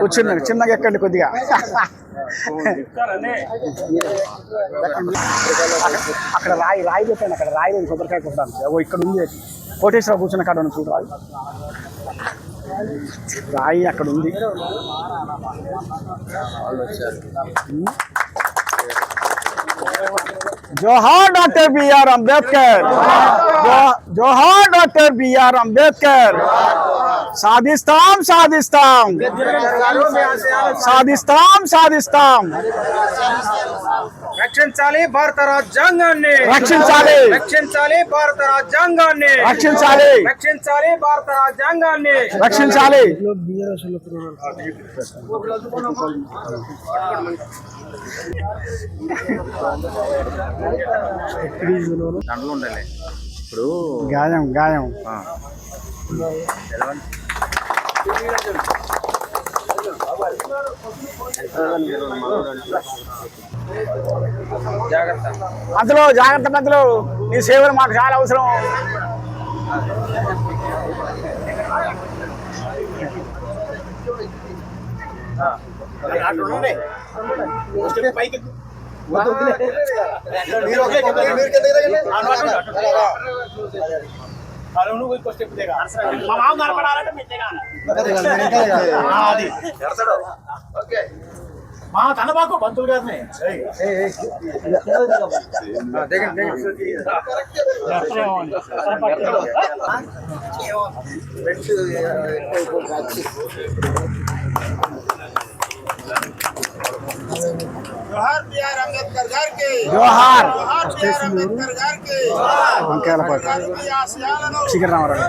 కూర్చున్నారు చిన్నగా ఎక్కండి కొద్దిగా. అక్కడ రాయి రాయి చెప్పాను అక్కడ రాయి లేదు కొబ్బరికాయ కొట్టడానికి ఓ ఇక్కడ ఉంది. కోటేశ్వర కూర్చున్న కాడ ఉంది చూడు రాయి. రాయి అక్కడ ఉంది. జోహార్ డాక్టర్ బిఆర్ అంబేద్కర్. జోహార్ డాక్టర్ బిఆర్ అంబేద్కర్. సాధిస్తాం సాధిస్తాం. సాధిస్తాం సాధిస్తాం. రక్షించాలి భారత రాజ్యాంగాన్ని. రక్షించాలి. రక్షించాలి భారత రాజ్యాంగాన్ని. రక్షించాలి. రక్షించాలి భారత రాజ్యాంగాన్ని. రక్షించాలి. ఇప్పుడు గాయం గాయం. అందులో జాగ్రత్త మధ్యలో నీ సేవలు మాకు చాలా అవసరం. మా తనబాకు బంతులు గారిని. జోహార్ బిఆర్ అంబేద్కర్ గారికి జోహార్ జోహార్ బిఆర్ అంబేద్కర్ గారికి వంకాయల పాట గారు మీ ఆశయాలను శిఖర్ రామారావు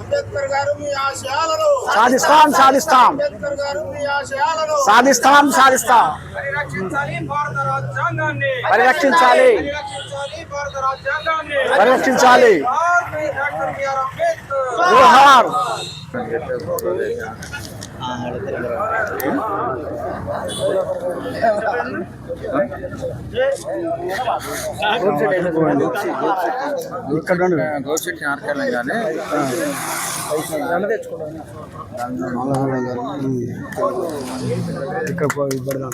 అంబేద్కర్ గారు మీ ఆశయాలను సాధిస్తాం సాధిస్తాం అంబేద్కర్ గారు మీ ఆశయాలను సాధిస్తాం సాధిస్తాం పరిరక్షించాలి భారత రాజ్యాంగాన్ని పరిరక్షించాలి పరిరక్షించాలి భారత రాజ్యాంగాన్ని పరిరక్షించాలి జోహార్ డాక్టర్ బిఆర్ అంబేద్కర్ జోహార్ ఇక్కడ ఉండు. గోచెట్టి నారకెళ్ళం కానీ ఇక్కడ పోయి పెడదాం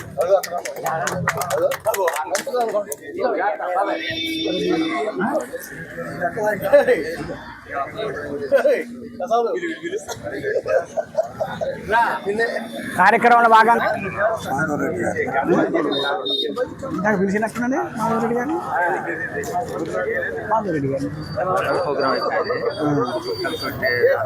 కార్యక్రమంలో భాగంగా ఇందాక పిలిచినట్టున్నానే మాధవ్ రెడ్డి గారిని మాధవ్ రెడ్డి గారిని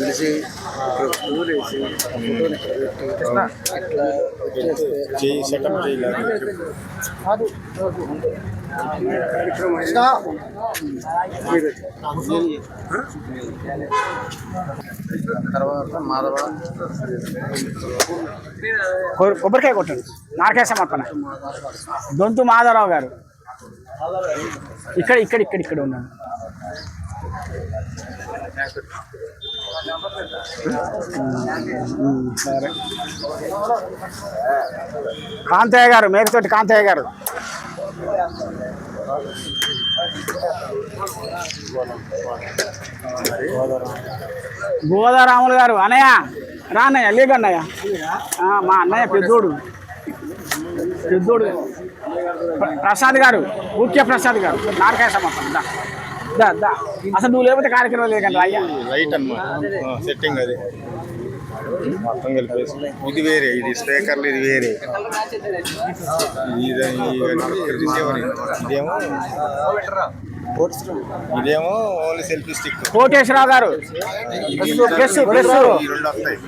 బుక్కే ప్రసాద్ నేను ఆ. తర్వాత మాధవ. కొబ్బరికాయ కొట్టండి. నారకాయ సమర్పణ. దొంతు మాధవరావు గారు. ఇక్కడ ఇక్కడ ఇక్కడ ఇక్కడ ఉన్నాను సరే కాంతయ్య గారు మేకతోటి కాంతయ్య గారు. గోదారాములు గారు అన్నయ్య రా అన్నయ్య లేకన్నయ్య మా అన్నయ్య పెద్దోడు. పెద్దోడు. ప్రసాద్ గారు ముఖ్య ప్రసాద్ గారు. నారకాయ సమర్పణ అసలు నువ్వు లేకపోతే కార్యక్రమం లేకండి అయ్యా. లైట్ అన్నమాట. సెట్టింగ్ అది. మొత్తం కలిపేసి. ఇది వేరే ఇది స్పీకర్లు ఇది వేరే. ఇది రిసీవర్ ఇదేమో ఇదేమో ఓన్లీ సెల్ఫీ స్టిక్. కోటేశ్వరరావు గారు. రెండు వస్తాయి.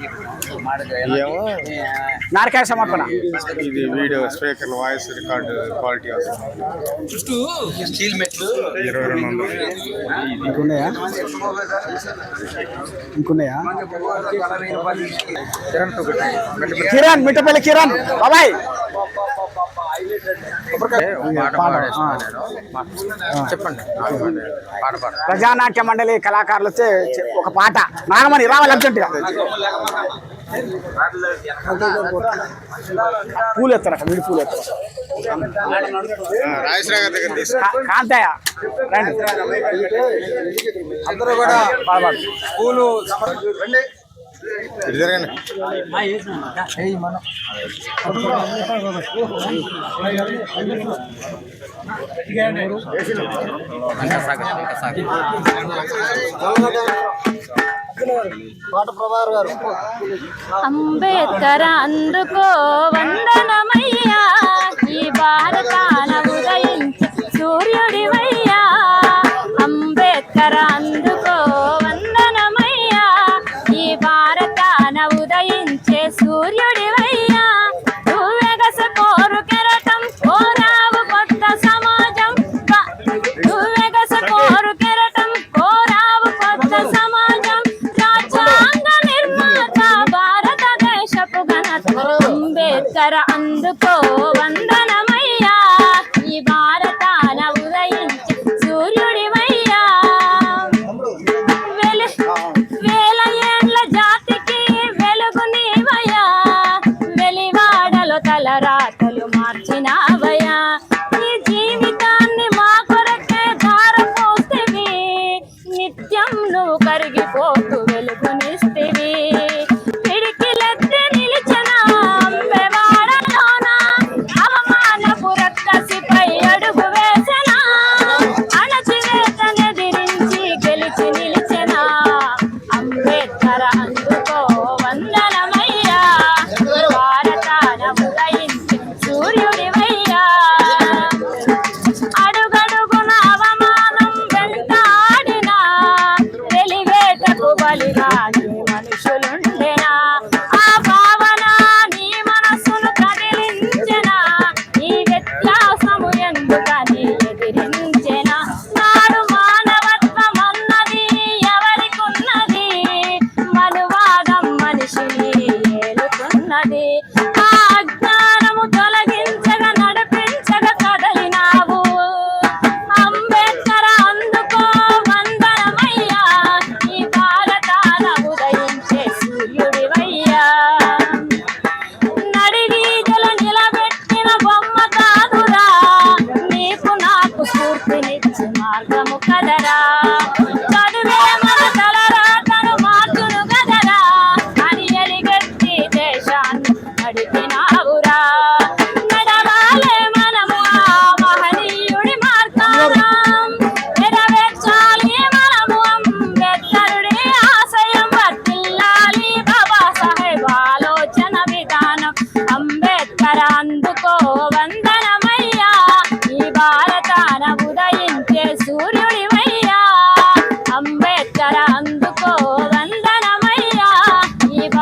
ఇది video speaker voice record quality వస్తుంది స్టీల్ మెట్లు ఇరవై రెండు వందలు ఇంకున్నాయా ఇంకున్నాయా కిరణ్ మిట్టపల్లి కిరణ్ బాబాయ్ చెప్పండి. ప్రజానాట్య మండలి కళాకారులు వచ్చే ఒక పాట. నాగమణి రావాలి అర్జెంటుగా పూలు ఎత్తారట వీడి పూలు ఎత్తారు రాజేశ్వర గారి దగ్గర కాంతయ్య రండి. అందరూ కూడా పూలు సాగు అంబేద్కర్ అందుకో వందనమయ్యా ఈ భారతాన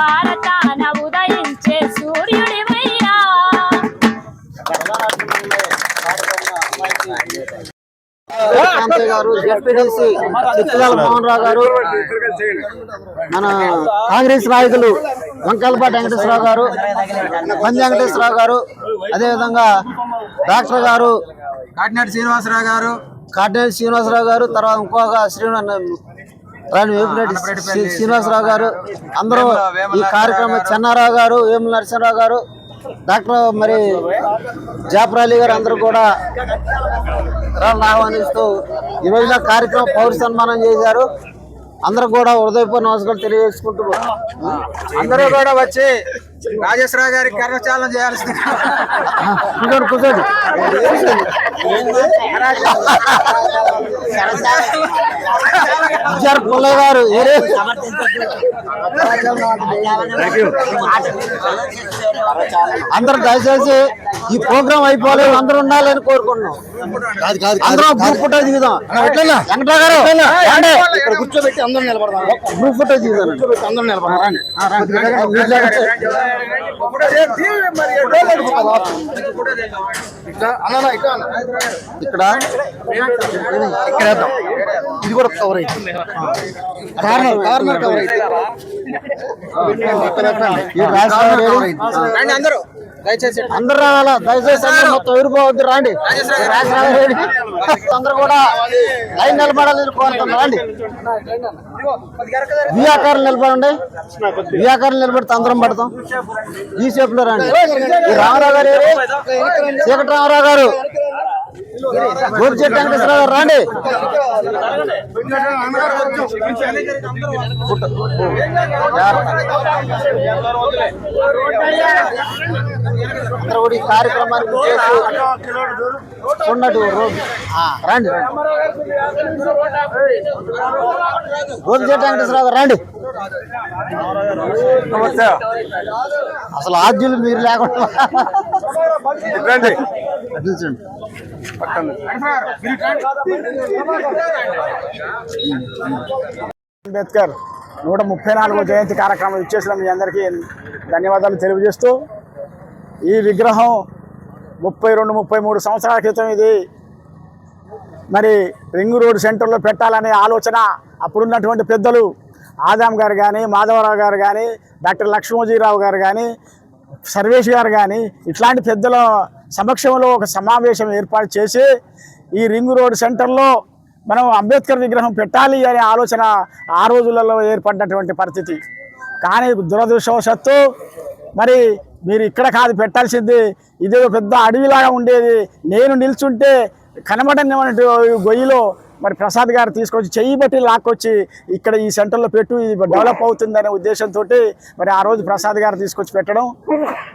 భారతాన ఉదయించే సూర్యుడివయ్యా గారు జడ్పీటీసీ చిత్రాల మోహన్ రావు గారు మన కాంగ్రెస్ నాయకులు వంకాయలపాటి వెంకటేశ్వరరావు గారు పంది వెంకటేశ్వరరావు గారు అదేవిధంగా డాక్టర్ గారు కాటినాడు శ్రీనివాసరావు గారు కాటినాడు శ్రీనివాసరావు గారు తర్వాత ఇంకొక శ్రీనివాస రాణి వేపిరెడ్డి శ్రీ- శ్రీనివాసరావు గారు అందరూ ఈ కార్యక్రమం చెన్నారావు గారు వేముల నరసింహరావు గారు డాక్టర్ మరి జాఫర్ అలీ గారు అందరూ కూడా ఆహ్వానిస్తూ ఈ రోజున కార్యక్రమం పౌర సన్మానం చేశారు. అందరూ కూడా హృదయపూర్వ నమస్కారం తెలియజేసుకుంటూ అందరూ కూడా వచ్చి రాజేశ్వరరావు గారికి కర్మచాలన చేయాల్సింది. కూర్చోండి. కూర్చోండి విద్యార్ పుల్లయ్య గారు ఏరే అందరూ దయచేసి ఈ ప్రోగ్రామ్ అయిపోలేదు అందరూ ఉండాలని కోరుకుంటున్నాం అందరూ గ్రూప్ ఫోటో దిగుదాం గారు రండి. ఇక్కడ కూర్చోబెట్టి అందరూ నిలబడదాం గ్రూప్ ఫోటో దిగుదాం అందరూ నిలబడదాం ఇక్కడ ఇక్కడ వేద్దాం. ఇది కూడా కవర్ అయింది కార్నర్ కార్నర్ కవర్ అందరూ. దయచేసి అందరు రావాలా? దయచేసి అందరూ మొత్తం ఎగిరిపోవద్దు రాండి. అందరూ కూడా లైన్ నిలబడాలని కోరుతున్నాం రండి. వ్యాకారం నిలబడండి. వ్యాకారం నిలబడితే అందరం పడతాం. ఈ షేప్లో రండి. ఈ రామారావు గారు? చీకటి రామారావు గారు. గోపిచెట్టి వెంకటేశ్వరరావు గారు రండి అందరూ కూడా ఈ కార్యక్రమానికి చేసి ఉన్నట్టు రండి రండి. గోపిచెట్టి వెంకటేశ్వరరావు రండి. అసలు ఆద్యులు మీరు లేకుండా. రండి. అంబేద్కర్ నూట ముప్పై నాలుగో జయంతి కార్యక్రమం ఇచ్చేసిన మీ అందరికీ ధన్యవాదాలు తెలియజేస్తూ ఈ విగ్రహం ముప్పై రెండు ముప్పై మూడు సంవత్సరాల క్రితం ఇది. మరి రింగ్ రోడ్ సెంటర్లో పెట్టాలనే ఆలోచన అప్పుడున్నటువంటి పెద్దలు ఆదాం గారు కానీ మాధవరావు గారు కానీ డాక్టర్ లక్ష్మోజీరావు గారు కానీ సర్వేష్ గారు కానీ ఇట్లాంటి పెద్దల సమక్షంలో ఒక సమావేశం ఏర్పాటు చేసి ఈ రింగ్ రోడ్ సెంటర్లో మనం అంబేద్కర్ విగ్రహం పెట్టాలి అనే ఆలోచన ఆ రోజులలో ఏర్పడినటువంటి పరిస్థితి. కానీ దురదృష్టవశత్తు మరి మీరు ఇక్కడ కాదు పెట్టాల్సింది ఇదే పెద్ద అడవిలాగా ఉండేది. నేను నిల్చుంటే కనబడని గొయ్యిలో మరి ప్రసాద్ గారు తీసుకొచ్చి చెయ్యి బట్టి లాక్కొచ్చి ఇక్కడ ఈ సెంటర్లో పెట్టు ఇది డెవలప్ అవుతుందనే ఉద్దేశంతో మరి ఆ రోజు ప్రసాద్ గారు తీసుకొచ్చి పెట్టడం.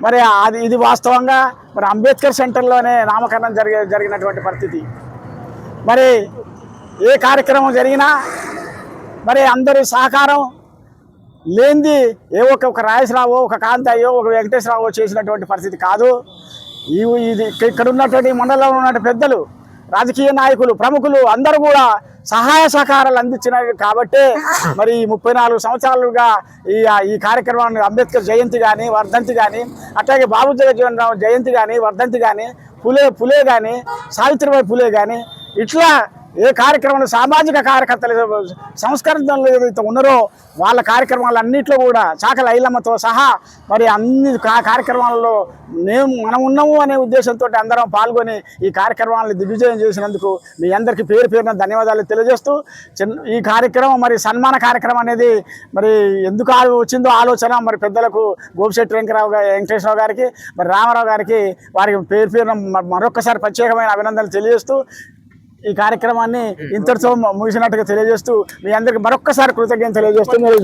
మరి అది ఇది వాస్తవంగా మరి అంబేద్కర్ సెంటర్లోనే నామకరణం జరిగే జరిగినటువంటి పరిస్థితి. మరి ఏ కార్యక్రమం జరిగినా మరి అందరి సహకారం లేనిది ఏ ఒక్క ఒక రాజేశ్వరరావు ఒక కాంతయ్యో ఒక వెంకటేశ్వరరావో చేసినటువంటి పరిస్థితి కాదు. ఈ ఇది ఇక్కడ ఉన్నటువంటి మండలంలో ఉన్న పెద్దలు రాజకీయ నాయకులు ప్రముఖులు అందరూ కూడా సహాయ సహకారాలు అందించినారు కాబట్టే మరి ఈ ముప్పై నాలుగు సంవత్సరాలుగా ఈ ఈ కార్యక్రమాన్ని అంబేద్కర్ జయంతి కానీ వర్ధంతి కానీ అట్లాగే బాబు జగజ్జీవన్ రావు జయంతి కానీ వర్ధంతి కానీ పులే పులే కానీ సావిత్రిబాయి పులే కానీ ఇట్లా ఏ కార్యక్రమంలో సామాజిక కార్యకర్తలు సంస్కరణలు ఏదైతే ఉన్నారో వాళ్ళ కార్యక్రమాలన్నింటిలో కూడా చాకల ఐలమ్మతో సహా మరి అన్ని కార్యక్రమాలలో మేము మనం ఉన్నాము అనే ఉద్దేశంతో అందరం పాల్గొని ఈ కార్యక్రమాలను దిగ్విజయం చేసినందుకు మీ అందరికీ పేరు పేరున ధన్యవాదాలు తెలియజేస్తూ ఈ కార్యక్రమం మరి సన్మాన కార్యక్రమం అనేది మరి ఎందుకు ఆ- వచ్చిందో ఆలోచన మరి పెద్దలకు గోపిశెట్టి వెంకరావు గారి వెంకటేశ్వరరావు గారికి మరి రామారావు గారికి వారికి పేరు పేరున మరొకసారి ప్రత్యేకమైన అభినందనలు తెలియజేస్తూ ఈ కార్యక్రమాన్ని ఇంతటితో ముగిసినట్టుగా తెలియజేస్తూ మీ అందరికి మరొక్కసారి కృతజ్ఞత తెలియజేస్తూ మీరు